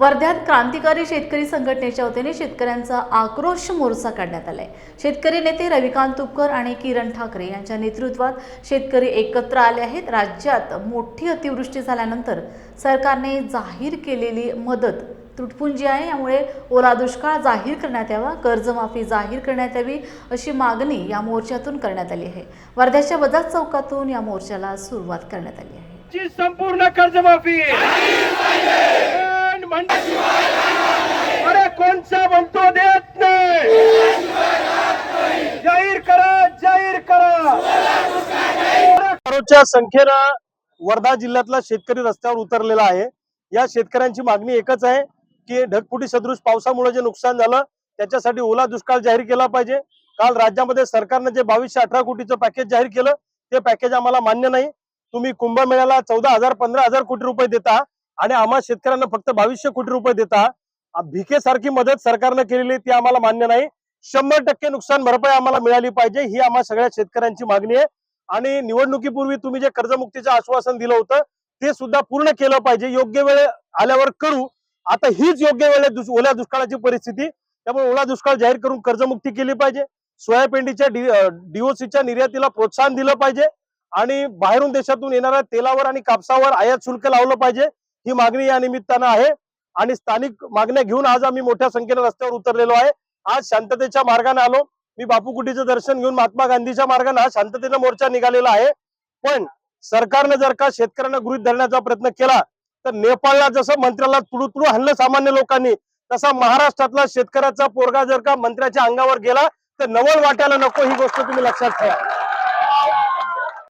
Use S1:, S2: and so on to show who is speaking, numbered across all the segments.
S1: वर्ध्यात क्रांतिकारी शेतकरी संघटनेच्या वतीने शेतकऱ्यांचा आक्रोश मोर्चा काढण्यात आलाय. शेतकरी नेते रविकांत तुपकर आणि किरण ठाकरे यांच्या नेतृत्वात शेतकरी एकत्र आले आहेत. राज्यात मोठी अतिवृष्टी झाल्यानंतर सरकारने जाहीर केलेली मदत तुटपुंजी आहे. यामुळे ओला दुष्काळ जाहीर करण्यात यावा कर्जमाफी जाहीर करण्यात यावी अशी मागणी या मोर्चातून करण्यात आली आहे. वर्ध्याच्या बजाज चौकातून या मोर्चाला सुरुवात करण्यात आली आहे.
S2: संपूर्ण कर्जमाफी! पण अरे कोणचा म्हणतो देत नाही. जाहीर करा जाहीर करा.
S3: करोडच्या संख्येनं वर्धा जिल्ह्यातला शेतकरी रस्त्यावर उतरलेला आहे. या शेतकऱ्यांची मागणी एकच आहे की ढगफुटी सदृश पावसामुळे जे नुकसान झालं त्याच्यासाठी ओला दुष्काळ जाहीर केला पाहिजे. काल राज्यामध्ये सरकारनं जे बावीसशे अठरा कोटीचं पॅकेज जाहीर केलं ते पॅकेज आम्हाला मान्य नाही. तुम्ही कुंभमेळ्याला चौदा हजार पंधरा हजार कोटी रुपये देता. आणि आम्हा शेतकऱ्यांना फक्त बावीसशे कोटी रुपये देता. भिकेसारखी मदत सरकारनं केलेली ती आम्हाला मान्य नाही. शंभर टक्के नुकसान भरपाई आम्हाला मिळाली पाहिजे ही आम्हा सगळ्या शेतकऱ्यांची मागणी आहे. आणि निवडणुकीपूर्वी तुम्ही जे कर्जमुक्तीचं आश्वासन दिलं होतं ते सुद्धा पूर्ण केलं पाहिजे. योग्य वेळ आल्यावर करू. आता हीच योग्य वेळ आहे ओल्या दुष्काळाची परिस्थिती. त्यामुळे ओला दुष्काळ जाहीर करून कर्जमुक्ती केली पाहिजे. सोयाबीनच्या डीओसीच्या निर्यातीला प्रोत्साहन दिलं पाहिजे. आणि बाहेरून देशातून येणाऱ्या तेलावर आणि कापसावर आयात शुल्क लावलं पाहिजे. ही मागणी या निमित्तानं आहे. आणि स्थानिक मागण्या घेऊन आज आम्ही मोठ्या संख्येनं रस्त्यावर उतरलेलो आहे. आज शांततेच्या मार्गाने आलो. मी बापूकुटीचं दर्शन घेऊन महात्मा गांधीच्या मार्गाने हा शांततेचा मोर्चा निघालेला आहे. पण सरकारनं जर का शेतकऱ्यांना गृहित धरण्याचा प्रयत्न केला तर नेपाळला जसं मंत्र्याला तुडू तुडू हल्लं सामान्य लोकांनी तसा महाराष्ट्रातला शेतकऱ्याचा पोरगा जर का मंत्र्याच्या अंगावर गेला तर नवल वाटायला नको ही गोष्ट तुम्ही लक्षात ठेवा.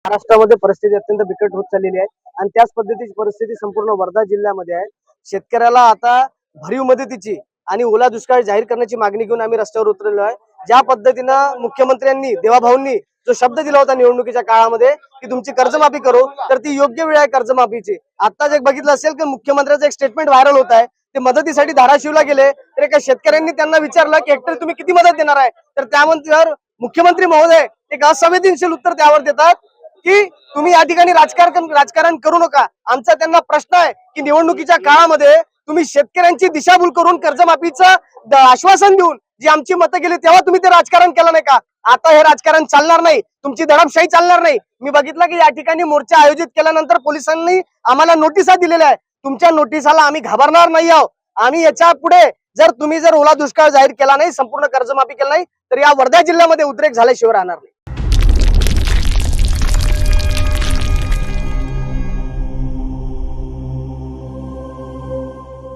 S4: महाराष्ट्रामध्ये परिस्थिती अत्यंत बिकट होत चाललेली आहे. आणि त्याच पद्धतीची परिस्थिती संपूर्ण वर्धा जिल्ह्यामध्ये आहे. शेतकऱ्याला आता भरीव मदतीची आणि ओला दुष्काळ जाहीर करण्याची मागणी घेऊन आम्ही रस्त्यावर उतरलेलो आहे. ज्या पद्धतीनं मुख्यमंत्र्यांनी देवाभाऊंनी जो शब्द दिला होता निवडणुकीच्या काळामध्ये की तुमची कर्जमाफी करू तर ती योग्य वेळ आहे कर्जमाफीची. आता जे बघितलं असेल की मुख्यमंत्र्याचं एक स्टेटमेंट व्हायरल होत आहे. ते मदतीसाठी धाराशिवला गेले. तर एका शेतकऱ्यांनी त्यांना विचारलं की हेक्टर तुम्ही किती मदत देणार आहे? तर त्यानंतर मुख्यमंत्री महोदय एक असंवेदनशील उत्तर त्यावर देतात. की तुम्ही या ठिकाणी राजकारण राजकारण करू नका. आमचा त्यांना प्रश्न आहे की निवडणुकीच्या काळामध्ये तुम्ही शेतकऱ्यांची दिशाभूल करून कर्जमाफीचं आश्वासन देऊन जी आमची मतं गेली तेव्हा तुम्ही ते राजकारण केलं नाही का? आता हे राजकारण चालणार नाही. तुमची दडपशाही चालणार नाही. मी बघितलं की या ठिकाणी मोर्चा आयोजित केल्यानंतर पोलिसांनी आम्हाला नोटिसा दिलेल्या आहे तुमच्या नोटिसाला आम्ही घाबरणार नाही आहोत. आम्ही याच्यापुढे जर तुम्ही जर ओला दुष्काळ जाहीर केला नाही संपूर्ण कर्जमाफी केला नाही तर या वर्धा जिल्ह्यामध्ये उद्रेक झाल्याशिवाय राहणार नाही.